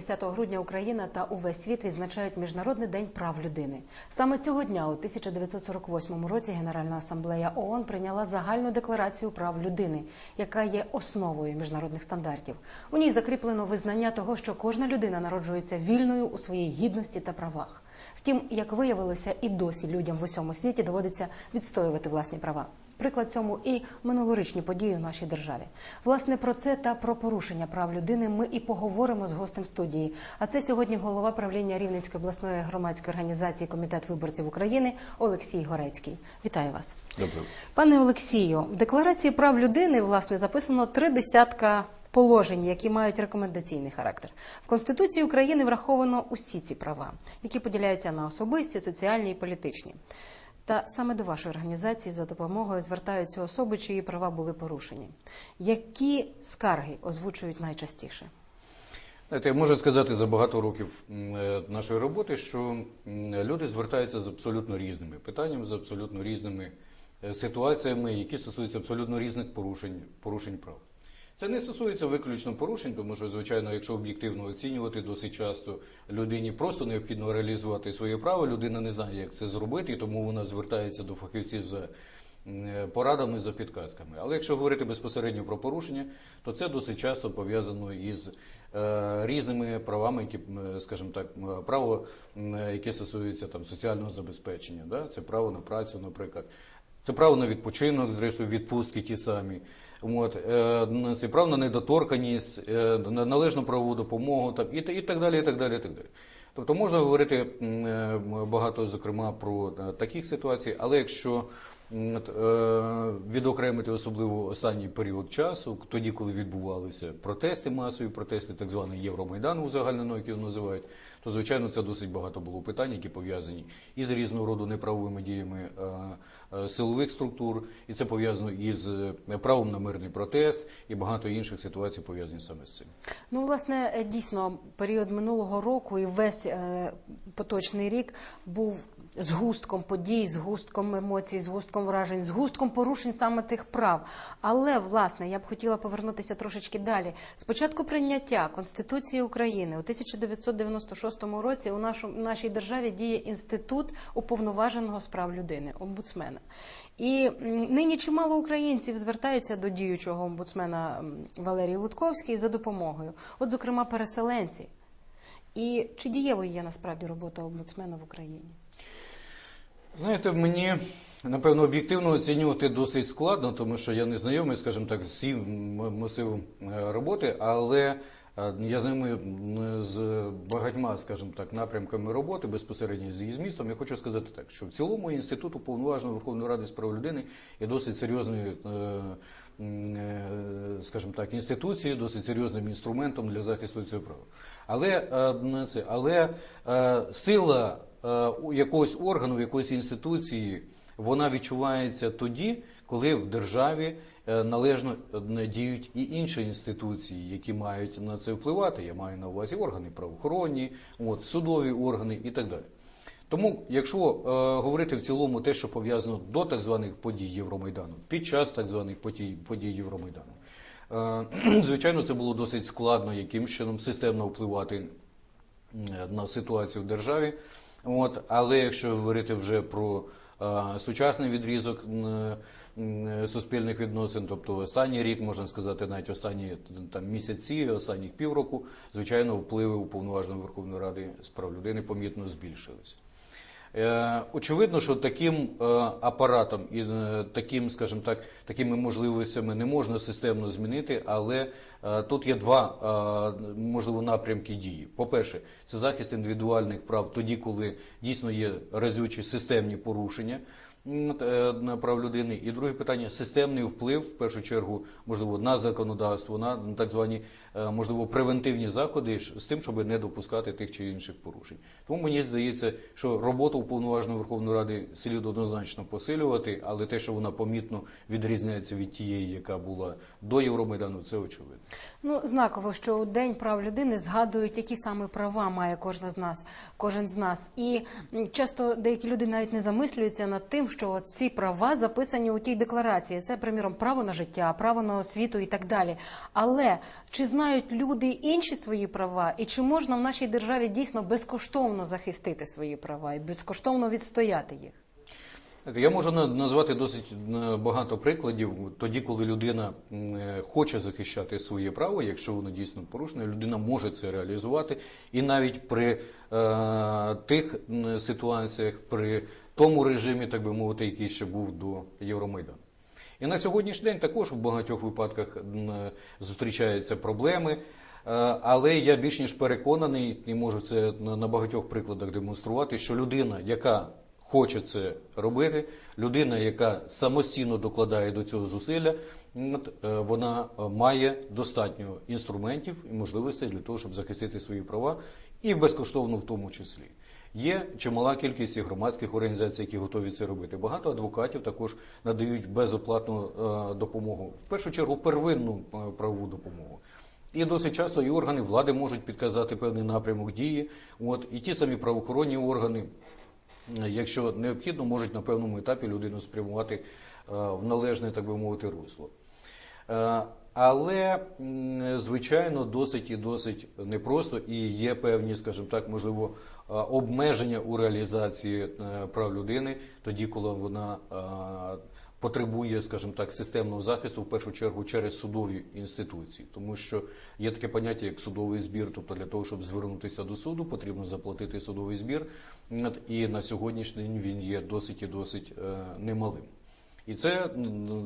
Щороку, 10 грудня, Україна та увесь світ відзначають Міжнародний день прав людини. Саме цього дня, у 1948 році, Генеральна асамблея ООН прийняла загальну декларацію прав людини, яка є основою міжнародних стандартів. У ній закріплено визнання того, що кожна людина народжується вільною у своїй гідності та правах. Втім, як виявилося, і досі людям в усьому світі доводиться відстоювати власні права. Приклад цьому і минулорічні події у нашій державі. Власне про це та про порушення прав людини ми і поговоримо з гостем студії. А це сьогодні голова правління Рівненської обласної громадської організації Комітет виборців України Олексій Горецький. Вітаю вас, Добре. пане Олексію. В декларації прав людини власне записано три десятка. Положень, які мають рекомендаційний характер, в Конституції України враховано усі ці права, які поділяються на особисті, соціальні і політичні. Та саме до вашої організації за допомогою звертаються особи, чиї права були порушені. Які скарги озвучують найчастіше? Знаєте, я можу сказати за багато років е, нашої роботи, що люди звертаються з абсолютно різними питаннями, з абсолютно різними е, ситуаціями, які стосуються абсолютно різних порушень, порушень прав. Це не стосується виключно порушень, тому що, звичайно, якщо об'єктивно оцінювати, досить часто людині просто необхідно реалізувати своє право, людина не знає, як це зробити, і тому вона звертається до фахівців за порадами, за підказками. Але якщо говорити безпосередньо про порушення, то це досить часто пов'язано із е, різними правами, які, скажімо так, право, яке стосується там соціального забезпечення, да? це право на працю, наприклад. Це право на відпочинок, зрештою, відпустки ті самі. От, е, це прав на недоторканість, е, належну правову допомогу там, і, і так далі. і так далі, і так далі. Тобто можна говорити е, багато, зокрема, про е, таких ситуацій, але якщо е, відокремити особливо останній період часу, тоді, коли відбувалися протести, масові протести, так званий Євромайдан узагальнено, як його називають, то звичайно це досить багато було питань, які пов'язані із різного роду неправовими діями е, е, силових структур, і це пов'язано із е, правом на мирний протест і багато інших ситуацій пов'язані саме з цим. Ну, власне, е, дійсно, період минулого року і весь е, поточний рік був згустком подій, згустком емоцій, згустком вражень, згустком порушень саме тих прав. Але, власне, я б хотіла повернутися трошечки далі. Спочатку прийняття Конституції України у 1996 році у нашу, нашій державі діє інститут уповноваженого з прав людини, омбудсмена. І нині чимало українців звертаються до діючого омбудсмена Валерії Лутковської за допомогою, от, зокрема, переселенці. І чи дієвою є насправді робота омбудсмена в Україні? Знаєте, мені напевно об'єктивно оцінювати досить складно, тому що я не знайомий, скажімо так, з цим масивом е, роботи, але е, я знайомий з багатьма, скажімо так, напрямками роботи безпосередньо з її змістом. Я хочу сказати так, що в цілому інститут уповноваженого Верховної Ради з прав людини є досить серйозною. Е, Скажімо так, інституцією, досить серйозним інструментом для захисту цього права. Але, е, це, але е, сила якогось органу, якоїсь інституції, вона відчувається тоді, коли в державі належно діють і інші інституції, які мають на це впливати. Я маю на увазі органи правоохоронні, от, судові органи і так далі. Тому, якщо е, говорити в цілому те, що пов'язано до так званих подій Євромайдану, під час так званих подій, подій Євромайдану, е, звичайно, це було досить складно якимсь чином системно впливати е, на ситуацію в державі. От, але якщо говорити вже про е, сучасний відрізок м, м, суспільних відносин, тобто останній рік, можна сказати, навіть останні там місяці, останніх півроку, звичайно, впливи уповноваженої Верховної Ради з прав людини помітно збільшилися. Е, Очевидно, що таким е, апаратом і е, таким, скажімо так, такими можливостями не можна системно змінити, але тут є два можливо напрямки дії. По-перше, це захист індивідуальних прав тоді, коли дійсно є разючі системні порушення прав людини. І друге питання системний вплив, в першу чергу, можливо, на законодавство, на так звані можливо превентивні заходи з тим, щоб не допускати тих чи інших порушень. Тому мені здається, що роботу уповноваженої Верховної Ради слід однозначно посилювати, але те, що вона помітно відрізняється від тієї, яка була до Євромайдану, це очевидно. Ну, знаково, що у День прав людини згадують, які саме права має кожна з нас, кожен з нас. І часто деякі люди навіть не замислюються над тим, що ці права записані у тій декларації. Це, приміром, право на життя, право на освіту і так далі. Але чи знають люди інші свої права, і чи можна в нашій державі дійсно безкоштовно захистити свої права і безкоштовно відстояти їх? Я можу на- назвати досить е, багато прикладів. Тоді, коли людина е, хоче захищати своє право, якщо воно дійсно порушене, людина може це реалізувати. І навіть при е, тих ситуаціях, при тому режимі, так би мовити, який ще був до Євромайдану. І на сьогоднішній день також в багатьох випадках зустрічаються проблеми. Е, Але я більш ніж переконаний, і можу це на багатьох прикладах демонструвати, що людина, яка хоче це робити, людина, яка самостійно докладає до цього зусилля, е, вона е, має достатньо інструментів і можливостей для того, щоб захистити свої права, і безкоштовно в тому числі. Є чимала кількість і громадських організацій, які готові це робити. Багато адвокатів також надають безоплатну е, допомогу, в першу чергу первинну е, правову допомогу. І досить часто і органи влади можуть підказати певний напрямок дії. От і ті самі правоохоронні органи, якщо необхідно, можуть на певному етапі людину спрямувати е, в належне, так би мовити, русло. Але, звичайно, досить і досить непросто, і є певні, скажімо так, можливо, обмеження у реалізації е, прав людини, тоді, коли вона е, потребує, скажімо так, системного захисту, в першу чергу через судові інституції, тому що є таке поняття як судовий збір. Тобто для того, щоб звернутися до суду, потрібно заплатити судовий збір. І на сьогоднішній день він є досить і досить е, немалим. І це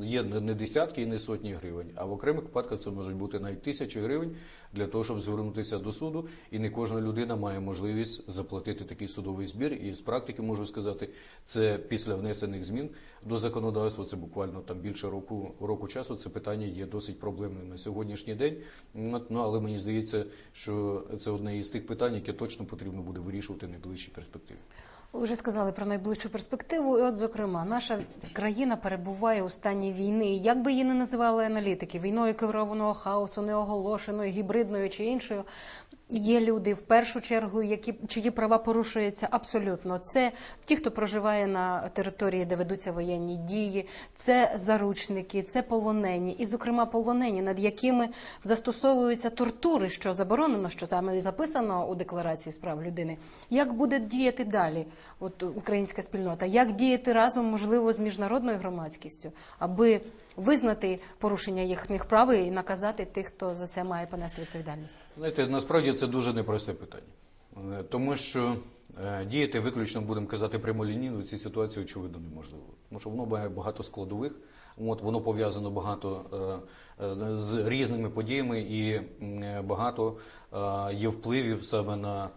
є не десятки і не сотні гривень, а в окремих випадках це можуть бути навіть тисячі гривень для того, щоб звернутися до суду. І не кожна людина має можливість заплатити такий судовий збір. І з практики можу сказати, це після внесених змін до законодавства. Це буквально там більше року року часу. Це питання є досить проблемним на сьогоднішній день. Ну але мені здається, що це одне із тих питань, яке точно потрібно буде вирішувати в найближчій перспективі. Вже сказали про найближчу перспективу. І от, зокрема, наша країна перебуває у стані війни. Як би її не називали аналітики, війною керованого хаосу, неоголошеною, гібридною чи іншою. Є люди в першу чергу, які чиї права порушуються абсолютно. Це ті, хто проживає на території, де ведуться воєнні дії, це заручники, це полонені, і, зокрема, полонені, над якими застосовуються тортури, що заборонено, що саме записано у декларації з прав людини. Як буде діяти далі? От українська спільнота, як діяти разом, можливо, з міжнародною громадськістю, аби визнати порушення їхніх прав і наказати тих, хто за це має понести відповідальність? Знаєте, насправді це дуже непросте питання, Е, тому що е, діяти виключно будемо казати прямолінійно в цій ситуації очевидно неможливо, тому що воно має багато складових. От воно пов'язано багато е, е, з різними подіями і багато е, є впливів саме на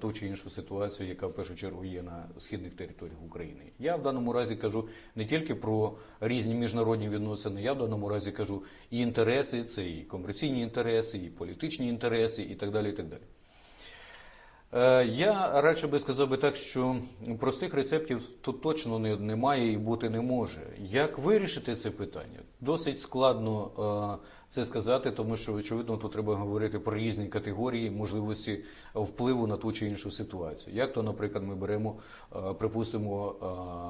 ту чи іншу ситуацію, яка в першу чергу є на східних територіях України. Я в даному разі кажу не тільки про різні міжнародні відносини, я в даному разі кажу і інтереси, це і комерційні інтереси, і політичні інтереси, і так далі. І так далі. Е, Я радше би сказав би так, що простих рецептів тут точно немає і бути не може. Як вирішити це питання? Досить складно е, це сказати, тому що очевидно тут треба говорити про різні категорії можливості впливу на ту чи іншу ситуацію. Як то, наприклад, ми беремо, е, припустимо,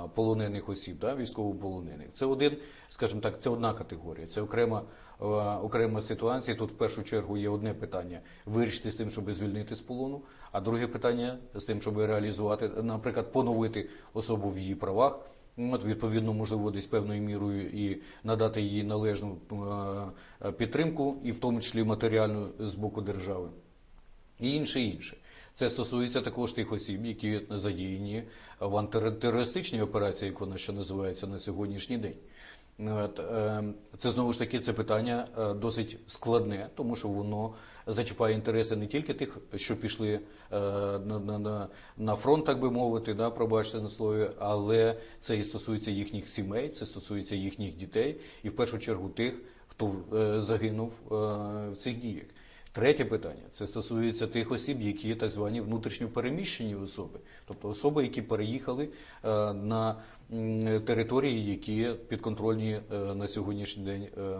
е, полонених осіб, да, військовополонених. Це один, скажімо так, це одна категорія, це окрема е, окрема ситуація. Тут в першу чергу є одне питання вирішити з тим, щоб звільнити з полону, а друге питання з тим, щоб реалізувати, наприклад, поновити особу в її правах. От, відповідно, можливо, десь певною мірою і надати їй належну е, підтримку, і в тому числі матеріальну з боку держави і інше інше. Це стосується також тих осіб, які задіяні в антитерористичній операції, як вона ще називається на сьогоднішній день. От, е, Це знову ж таки це питання е, досить складне, тому що воно зачіпає інтереси не тільки тих, що пішли е, на, на, на, фронт, так би мовити, да, пробачте на слові, але це і стосується їхніх сімей, це стосується їхніх дітей, і в першу чергу тих, хто загинув в цих діях. Третє питання це стосується тих осіб, які так звані внутрішньо переміщені особи, тобто особи, які переїхали е, на території, які підконтрольні е, на сьогоднішній день е,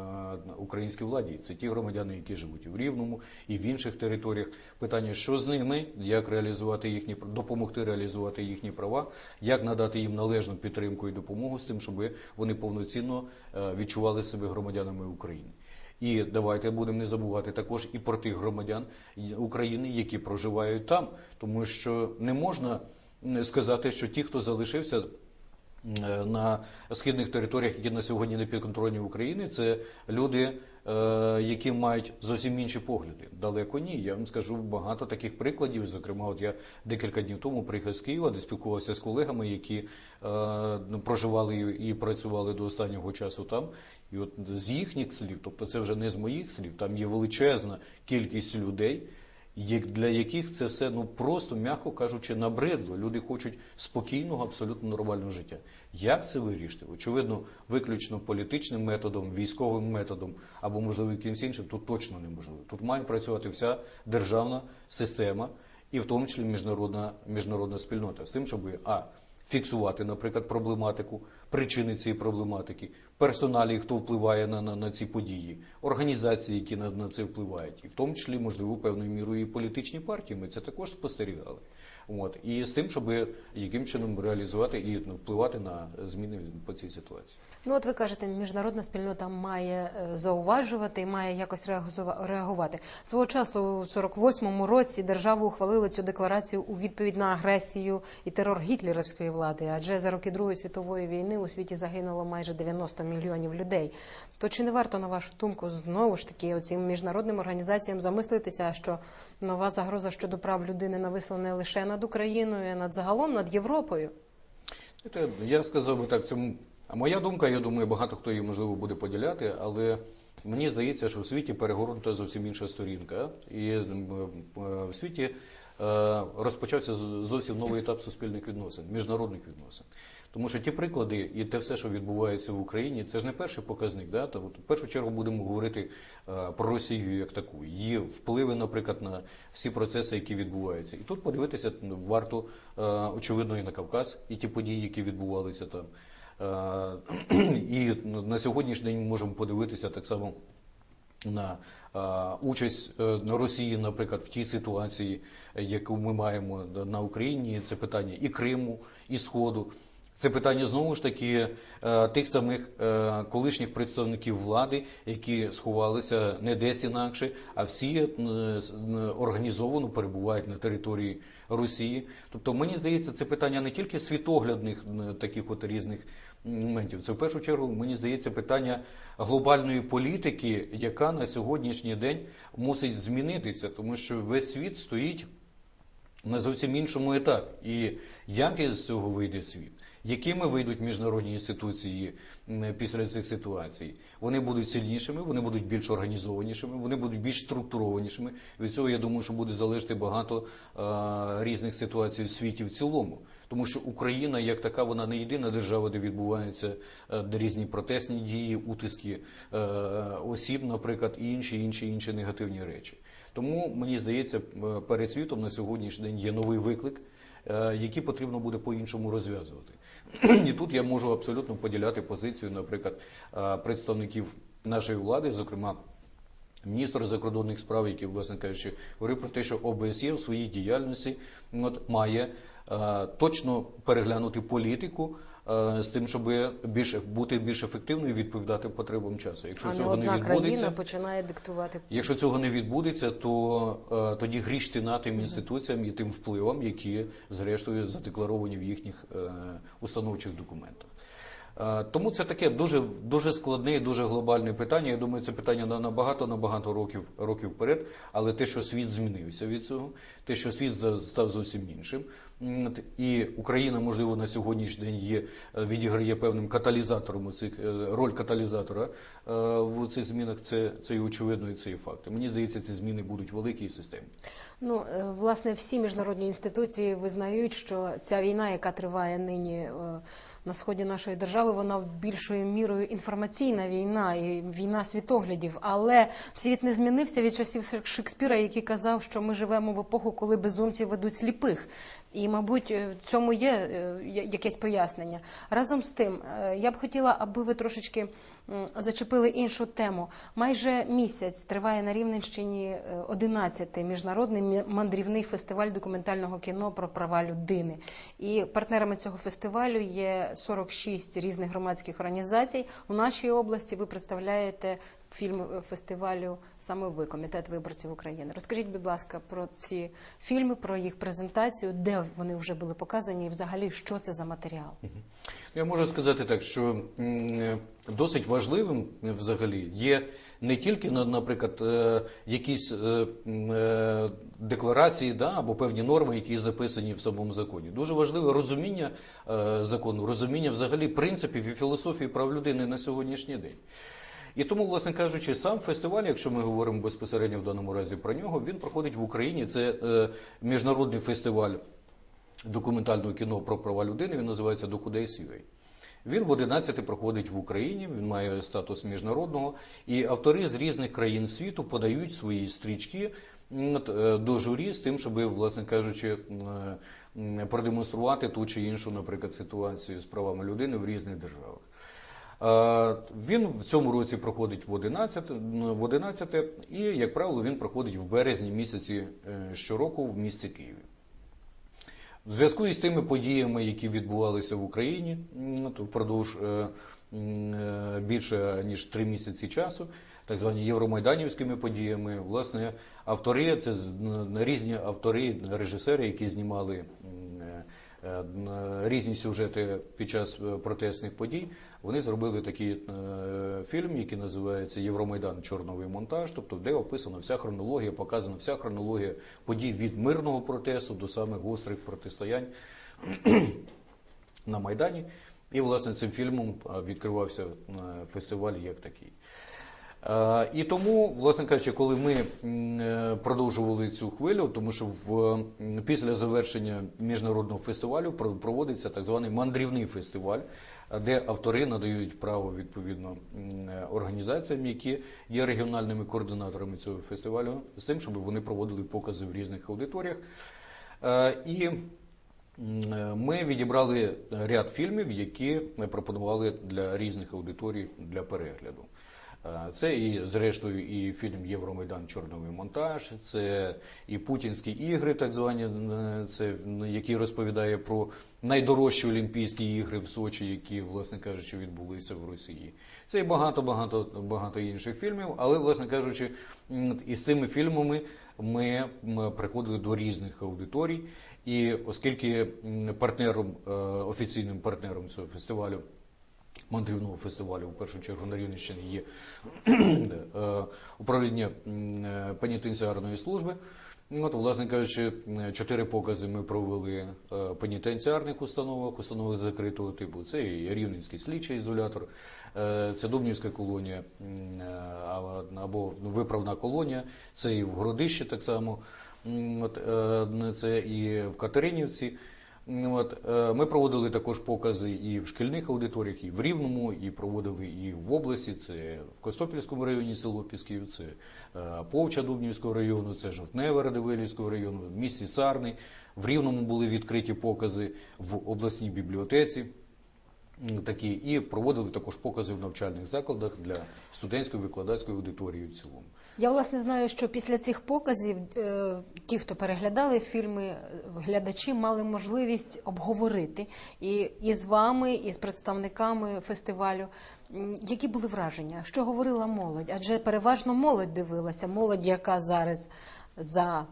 українській владі. Це ті громадяни, які живуть в Рівному, і в інших територіях. Питання, що з ними, як реалізувати їхні допомогти реалізувати їхні права, як надати їм належну підтримку і допомогу з тим, щоб вони повноцінно відчували себе громадянами України. І давайте будемо не забувати також і про тих громадян України, які проживають там, тому що не можна сказати, що ті, хто залишився е, на східних територіях, які на сьогодні не підконтрольні України, це люди, е, які мають зовсім інші погляди. Далеко ні. Я вам скажу багато таких прикладів. Зокрема, от я декілька днів тому приїхав з Києва, де спілкувався з колегами, які е, ну, проживали і працювали до останнього часу там. І от з їхніх слів, тобто це вже не з моїх слів, там є величезна кількість людей, для яких це все ну просто, м'яко кажучи, набридло. Люди хочуть спокійного, абсолютно нормального життя. Як це вирішити? Очевидно, виключно політичним методом, військовим методом або можливо якимось іншим, тут точно неможливо. Тут має працювати вся державна система, і в тому числі міжнародна міжнародна спільнота з тим, щоб а фіксувати, наприклад, проблематику, причини цієї проблематики, персоналі, хто впливає на, на, на ці події, організації, які на, на це впливають, і в тому числі, можливо, певною мірою і політичні партії. Ми це також спостерігали. От і з тим, щоб яким чином реалізувати і ну, впливати на зміни по цій ситуації. Ну, от ви кажете, міжнародна спільнота має е, зауважувати і має якось реагувати. Свого часу у 48-му році держава ухвалила цю декларацію у відповідь на агресію і терор гітлерівської влади. Адже за роки Другої світової війни у світі загинуло майже 90 мільйонів людей. То чи не варто, на вашу думку, знову ж таки оцим міжнародним організаціям замислитися, що нова загроза щодо прав людини нависла не лише над Україною, над загалом над Європою? Я сказав би так, цьому. Моя думка, я думаю, багато хто її можливо буде поділяти, але мені здається, що в світі перегорнута зовсім інша сторінка. І е, в світі е, розпочався зовсім новий етап суспільних відносин, міжнародних відносин. Тому що ті приклади і те все, що відбувається в Україні, це ж не перший показник. Да? То, от, в першу чергу будемо говорити е, про Росію як таку, її впливи, наприклад, на всі процеси, які відбуваються. І тут подивитися варто е, очевидно і на Кавказ, і ті події, які відбувалися там. Е, І на сьогоднішній день ми можемо подивитися так само на участь на Росії, наприклад, в тій ситуації, яку ми маємо на Україні. Це питання і Криму, і Сходу. Це питання знову ж таки е, тих самих е, колишніх представників влади, які сховалися не десь інакше, а всі е, організовано перебувають на території Росії. Тобто, мені здається, це питання не тільки світоглядних таких от різних моментів. Це в першу чергу, мені здається, питання глобальної політики, яка на сьогоднішній день мусить змінитися, тому що весь світ стоїть на зовсім іншому етапі. І як із цього вийде світ? Якими вийдуть міжнародні інституції після цих ситуацій? Вони будуть сильнішими, вони будуть більш організованішими, вони будуть більш структурованішими. Від цього я думаю, що буде залежати багато е, різних ситуацій в світі в цілому. Тому що Україна як така, вона не єдина держава, де відбуваються е, різні протестні дії, утиски е, осіб, наприклад, і інші, інші, інші негативні речі. Тому мені здається, перед світом на сьогоднішній день є новий виклик, е, який потрібно буде по-іншому розв'язувати. І тут я можу абсолютно поділяти позицію, наприклад, е, представників нашої влади, зокрема. Міністр закордонних справ, який, власне кажучи, говорив про те, що ОБСЄ в своїй діяльності от, має е, точно переглянути політику з тим, щоб більш бути більш ефективною і відповідати потребам часу. Якщо а цього не одна відбудеться, країна починає диктувати Якщо цього не відбудеться, то е, тоді гріш ціна тим інституціям і тим впливам, які зрештою задекларовані в їхніх е, установчих документах. Е, тому це таке дуже дуже складне і дуже глобальне питання. Я думаю, це питання на набагато набагато років років вперед. Але те, що світ змінився від цього, те, що світ став зовсім іншим. І Україна, можливо, на сьогоднішній день є, е, відіграє певним каталізатором у цих е, роль каталізатора е, в цих змінах. Це, це і очевидно, і це і факт. Мені здається, ці зміни будуть великі і системні. Ну, власне, всі міжнародні інституції визнають, що ця війна, яка триває нині на сході нашої держави, вона в більшою мірою інформаційна війна і війна світоглядів. Але світ не змінився від часів Шек- Шекспіра, який казав, що ми живемо в епоху, коли безумці ведуть сліпих. І, мабуть, е, цьому є е, якесь пояснення. Разом з тим, е, я б хотіла, аби ви трошечки зачепили іншу тему. Майже місяць триває на Рівненщині 11-й міжнародний мандрівний фестиваль документального кіно про права людини. І партнерами цього фестивалю є 46 різних громадських організацій. У нашій області ви представляєте фільм е, фестивалю саме ви, комітет виборців України. Розкажіть, будь ласка, про ці фільми, про їх презентацію, де вони вже були показані, і взагалі що це за матеріал. Я можу сказати так, що досить важливим е, взагалі є не тільки, на- наприклад, е, якісь е, е, декларації да, або певні норми, які записані в самому законі. Дуже важливе розуміння закону, розуміння взагалі принципів і філософії прав людини на сьогоднішній день. І тому, власне кажучи, сам фестиваль, якщо ми говоримо безпосередньо в даному разі про нього, він проходить в Україні. Це міжнародний фестиваль документального кіно про права людини. Він називається DocuDays.ua. Він в 11 проходить в Україні, він має статус міжнародного, і автори з різних країн світу подають свої стрічки е, до журі з тим, щоб, власне кажучи, м, продемонструвати ту чи іншу, наприклад, ситуацію з правами людини в різних державах. Е, Він в цьому році проходить в 11, в 11 і, як правило, він проходить в березні місяці е, щороку в місті Києві. В зв'язку із тими подіями, які відбувалися в Україні то впродовж е, е, більше ніж три місяці часу, так звані євромайданівськими подіями, власне, автори це різні автори, режисери, які знімали різні сюжети під час е, протестних подій, вони зробили такий е, фільм, який називається Євромайдан Чорновий монтаж, тобто де описана вся хронологія, показана вся хронологія подій від мирного протесту до самих гострих протистоянь на Майдані. І, власне, цим фільмом відкривався е, фестиваль як такий. Е, І тому, власне кажучи, коли ми е, продовжували цю хвилю, тому що в, після завершення міжнародного фестивалю про- проводиться так званий мандрівний фестиваль, де автори надають право відповідно організаціям, які є регіональними координаторами цього фестивалю, з тим, щоб вони проводили покази в різних аудиторіях. Е, І ми відібрали ряд фільмів, які ми пропонували для різних аудиторій для перегляду. Е, Це і, зрештою, і фільм Євромайдан Чорновий монтаж, це і Путінські ігри, так звані, е, це, який розповідає про найдорожчі Олімпійські ігри в Сочі, які, власне кажучи, відбулися в Росії. Це і багато, багато, багато інших фільмів, але, власне кажучи, із цими фільмами ми приходили до різних аудиторій. І оскільки партнером, е, офіційним партнером цього фестивалю мандрівного фестивалю, в першу чергу на Рівненщині є е, управління е, пенітенціарної служби. От, власне кажучи, чотири покази ми провели в е, пенітенціарних установах, установах закритого типу. Це і Рівненський слідчий ізолятор, це Дубнівська колонія або виправна колонія, це і в Городищі так само. От, це і в Катеринівці. От, е, ми проводили також покази і в шкільних аудиторіях, і в Рівному, і проводили і в області. Це в Костопільському районі село Пісків, це е, Повча Дубнівського району, це Жовтневе Радивилівського району, в місті Сарни. В Рівному були відкриті покази в обласній бібліотеці. Такі і проводили також покази в навчальних закладах для студентської викладацької аудиторії в цілому. Я власне знаю, що після цих показів е, ті, хто переглядали фільми, е, глядачі мали можливість обговорити і, і з вами, і з представниками фестивалю. Які були враження? Що говорила молодь? Адже переважно молодь дивилася, молодь, яка зараз за.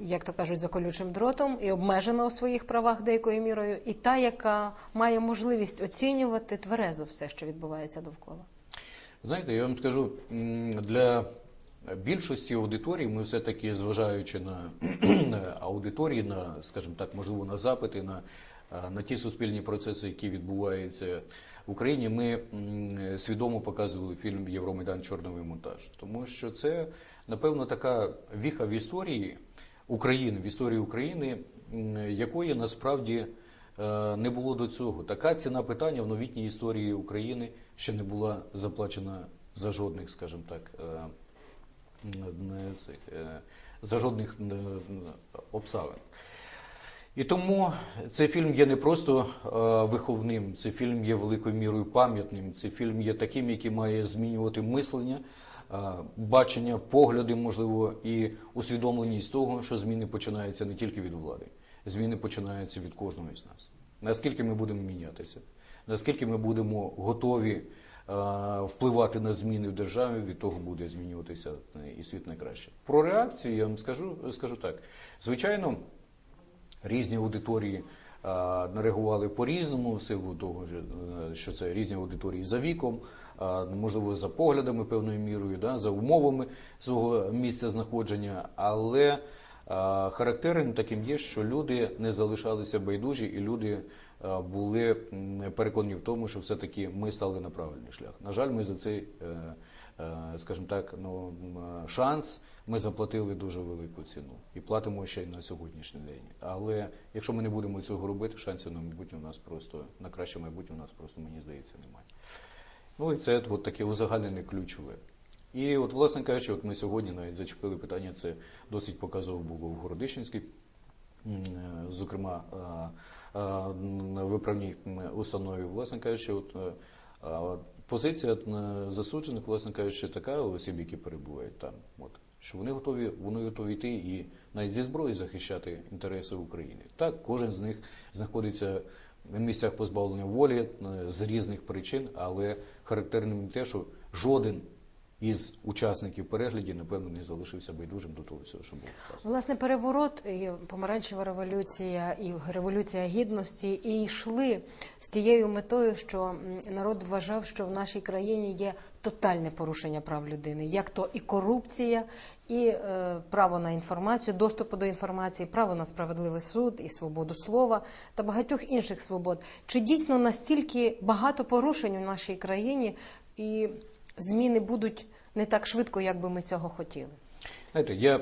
Як то кажуть, за колючим дротом і обмежена у своїх правах деякою мірою, і та, яка має можливість оцінювати тверезо все, що відбувається довкола. Знаєте, я вам скажу, для більшості аудиторії ми все-таки, зважаючи на аудиторії, на, скажімо так, можливо, на запити, на, на ті суспільні процеси, які відбуваються в Україні, ми свідомо показували фільм Євромайдан Чорновий монтаж. Тому що це, напевно, така віха в історії України, в історії України, якої насправді е, не було до цього. Така ціна питання в новітній історії України ще не була заплачена за жодних, скажімо так, е, е, за жодних е, обставин. І тому цей фільм є не просто виховним, цей фільм є великою мірою пам'ятним, цей фільм є таким, який має змінювати мислення, бачення, погляди, можливо, і усвідомленість того, що зміни починаються не тільки від влади, зміни починаються від кожного із нас. Наскільки ми будемо мінятися, наскільки ми будемо готові е, впливати на зміни в державі, від того буде змінюватися е, і світ найкраще. Про реакцію я вам скажу, скажу так. Звичайно, різні аудиторії реагували по-різному, в силу того, що, е, це різні аудиторії за віком, можливо, за поглядами певною мірою, да, за умовами свого місця знаходження, але характерним таким є, що люди не залишалися байдужі, і люди були м, переконані в тому, що все-таки ми стали на правильний шлях. На жаль, ми за цей, е, е, скажімо так, ну, шанс ми заплатили дуже велику ціну і платимо ще й на сьогоднішній день. Але якщо ми не будемо цього робити, шансів на майбутнє у нас просто на краще майбутнє у нас просто мені здається немає. Ну і це от таке узагальнене ключове. І от, власне кажучи, от ми сьогодні навіть зачепили питання, це досить показово було в Городищенській, е, зокрема е, е, виправній установі, власне кажучи, от, е, позиція засуджених, власне кажучи, така осіб, які перебувають там. От, що вони готові, вони готові йти і навіть зі зброї захищати інтереси України. Так, кожен з них знаходиться в місцях позбавлення волі з різних причин, але характерним те, що жоден із учасників переглядів, напевно, не залишився байдужим до того всього, що було. Власне, переворот, і помаранчева революція і революція гідності і йшли з тією метою, що народ вважав, що в нашій країні є тотальне порушення прав людини, як то і корупція, і е, право на інформацію, доступу до інформації, право на справедливий суд і свободу слова та багатьох інших свобод. Чи дійсно настільки багато порушень у нашій країні і зміни будуть не так швидко, як би ми цього хотіли? Знаєте, я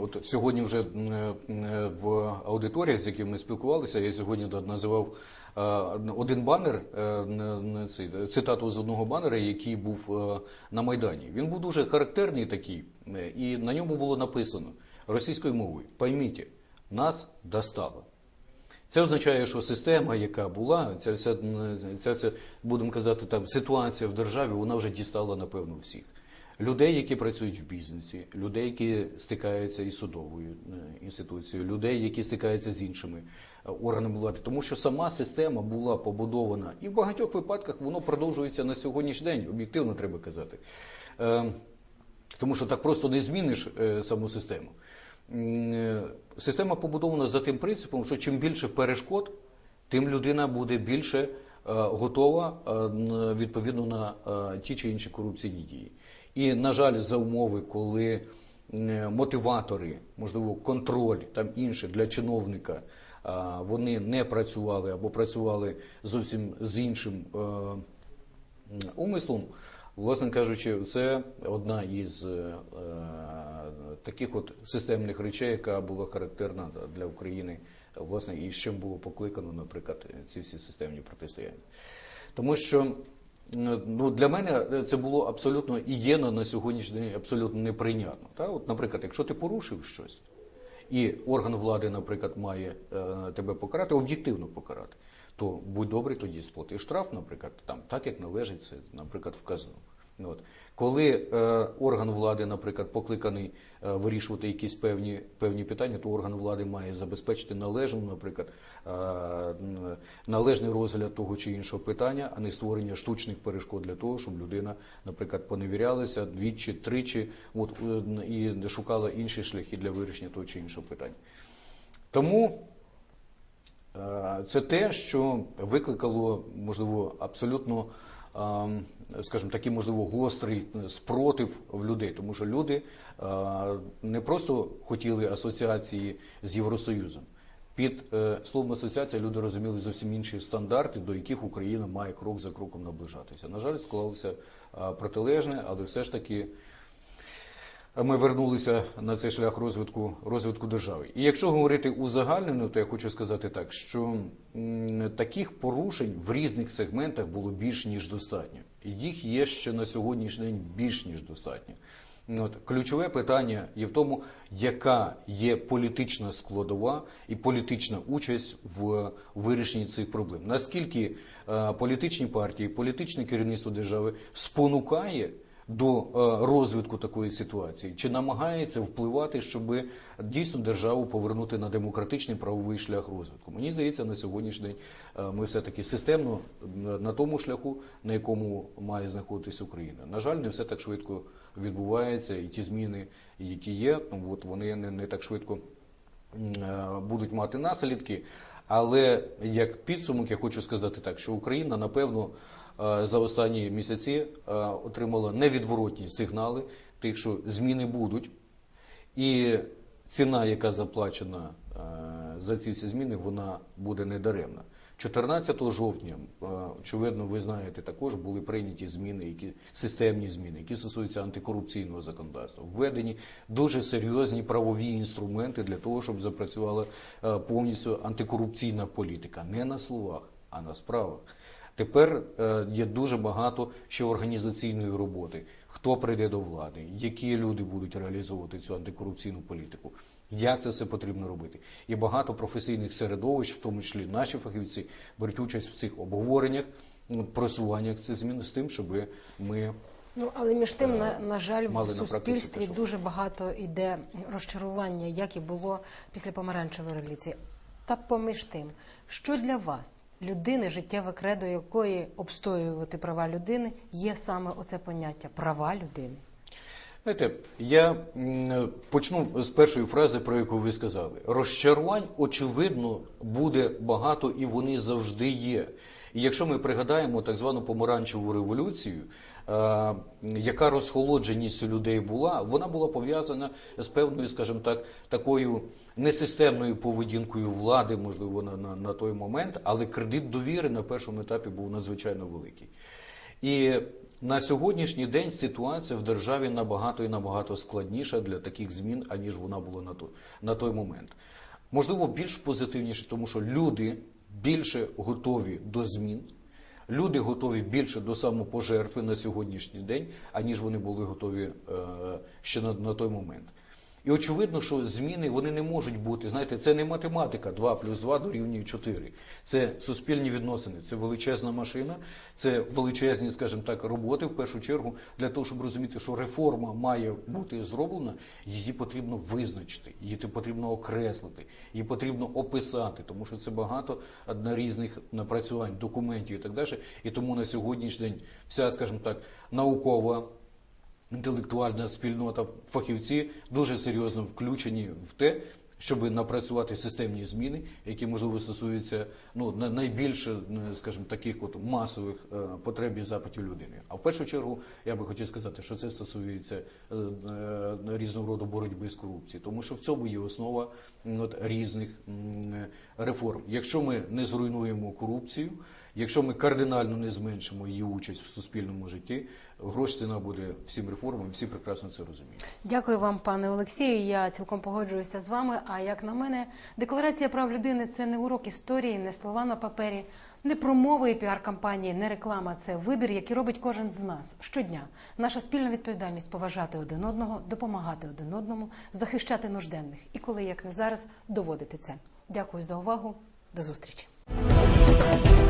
от сьогодні вже е, в аудиторіях, з якими ми спілкувалися, я сьогодні називав е, один банер, е, цитату з одного банера, який був на Майдані. Він був дуже характерний такий, і на ньому було написано російською мовою: пойміть, нас достало. Це означає, що система, яка була, ця вся, ця вся, будемо казати, там ситуація в державі, вона вже дістала, напевно, всіх. Людей, які працюють в бізнесі, людей, які стикаються із судовою е, інституцією, людей, які стикаються з іншими е, органами влади. Тому що сама система була побудована, і в багатьох випадках воно продовжується на сьогоднішній день, об'єктивно треба казати. Е, тому що так просто не зміниш е, саму систему. Е, Система побудована за тим принципом, що чим більше перешкод, тим людина буде більше е, готова е, відповідно на ті чи інші корупційні дії. І, на жаль, за умови, коли мотиватори, можливо, контроль там інше для чиновника, вони не працювали або працювали зовсім з іншим умислом, власне кажучи, це одна із таких от системних речей, яка була характерна для України, власне, і з чим було покликано, наприклад, ці всі системні протистояння. Тому що ну, для мене це було абсолютно і є на, сьогоднішній день абсолютно неприйнятно. Та? От, наприклад, якщо ти порушив щось, і орган влади, наприклад, має е, тебе покарати, об'єктивно покарати, то будь добрий, тоді сплати штраф, наприклад, там, так як належить це, наприклад, вказано. Ну, От. Коли е, орган влади, наприклад, покликаний е, вирішувати якісь певні, певні питання, то орган влади має забезпечити належну, наприклад, е, належний розгляд того чи іншого питання, а не створення штучних перешкод для того, щоб людина, наприклад, поневірялася двічі, тричі, от, е, і шукала інші шляхи для вирішення того чи іншого питання. Тому е, це те, що викликало, можливо, абсолютно скажімо, такий, можливо, гострий спротив в людей, тому що люди е, не просто хотіли асоціації з Євросоюзом. Під е, словом асоціація люди розуміли зовсім інші стандарти, до яких Україна має крок за кроком наближатися. На жаль, склалося е, протилежне, але все ж таки ми вернулися на цей шлях розвитку, розвитку держави. І якщо говорити узагальнено, то я хочу сказати так, що таких порушень в різних сегментах було більш ніж достатньо. Їх є ще на сьогоднішній день більш ніж достатньо. От, ключове питання є в тому, яка є політична складова і політична участь в вирішенні цих проблем. Наскільки е, політичні партії, політичне керівництво держави спонукає до е, розвитку такої ситуації, чи намагається впливати, щоб дійсно державу повернути на демократичний правовий шлях розвитку? Мені здається, на сьогоднішній день е, ми все таки системно е, на тому шляху, на якому має знаходитись Україна. На жаль, не все так швидко відбувається, і ті зміни, які є, от вони не, не так швидко будуть мати наслідки. Але як підсумок, я хочу сказати так, що Україна, напевно, за останні місяці е, отримала невідворотні сигнали, тих, що зміни будуть, і ціна, яка заплачена е, за ці всі зміни, вона буде недаремна. 14 жовтня, е, очевидно, ви знаєте, також були прийняті зміни, які системні зміни, які стосуються антикорупційного законодавства. Введені дуже серйозні правові інструменти для того, щоб запрацювала е, повністю антикорупційна політика, не на словах, а на справах. Тепер е, є дуже багато ще організаційної роботи. Хто прийде до влади, які люди будуть реалізовувати цю антикорупційну політику, як це все потрібно робити. І багато професійних середовищ, в тому числі наші фахівці, беруть участь в цих обговореннях, просуваннях цих змін з тим, щоб ми Ну але між тим, на, на жаль, мали в суспільстві дуже багато іде розчарування, як і було після помаранчевої революції. Та поміж тим, що для вас, людини, життєве кредо якої обстоювати права людини, є саме оце поняття права людини. Знаєте, я почну з першої фрази, про яку ви сказали. Розчарувань, очевидно, буде багато і вони завжди є. І якщо ми пригадаємо так звану помаранчеву революцію, яка розхолодженість у людей була, вона була пов'язана з певною, скажімо так, такою несистемною поведінкою влади, можливо, на, на, на той момент, але кредит довіри на першому етапі був надзвичайно великий. І на сьогоднішній день ситуація в державі набагато і набагато складніша для таких змін, аніж вона була на той, на той момент. Можливо, більш позитивніше, тому що люди більше готові до змін, люди готові більше до самопожертви на сьогоднішній день, аніж вони були готові е, ще на, на той момент. І очевидно, що зміни вони не можуть бути. Знаєте, це не математика 2 плюс 2 дорівнює 4. Це суспільні відносини, це величезна машина, це величезні, скажімо так, роботи в першу чергу для того, щоб розуміти, що реформа має бути зроблена, її потрібно визначити, її потрібно окреслити, її потрібно описати, тому що це багато на різних напрацювань, документів і так далі. І тому на сьогоднішній день вся, скажімо так, наукова інтелектуальна спільнота, фахівці дуже серйозно включені в те, щоб напрацювати системні зміни, які можливо стосуються ну на- найбільше, скажімо, таких от масових е, потреб і запитів людини. А в першу чергу я би хотів сказати, що це стосується е, е, різного роду боротьби з корупцією, тому що в цьому є основа от, різних реформ. Якщо ми не зруйнуємо корупцію, якщо ми кардинально не зменшимо її участь в суспільному житті, грош ціна буде всім реформам, всі прекрасно це розуміють. Дякую вам, пане Олексію. Я цілком погоджуюся з вами. А як на мене, декларація прав людини це не урок історії, не слова на папері, не промови і піар-кампанії, не реклама. Це вибір, який робить кожен з нас щодня. Наша спільна відповідальність поважати один одного, допомагати один одному, захищати нужденних. І коли як не зараз доводити це. Дякую за увагу. До зустрічі.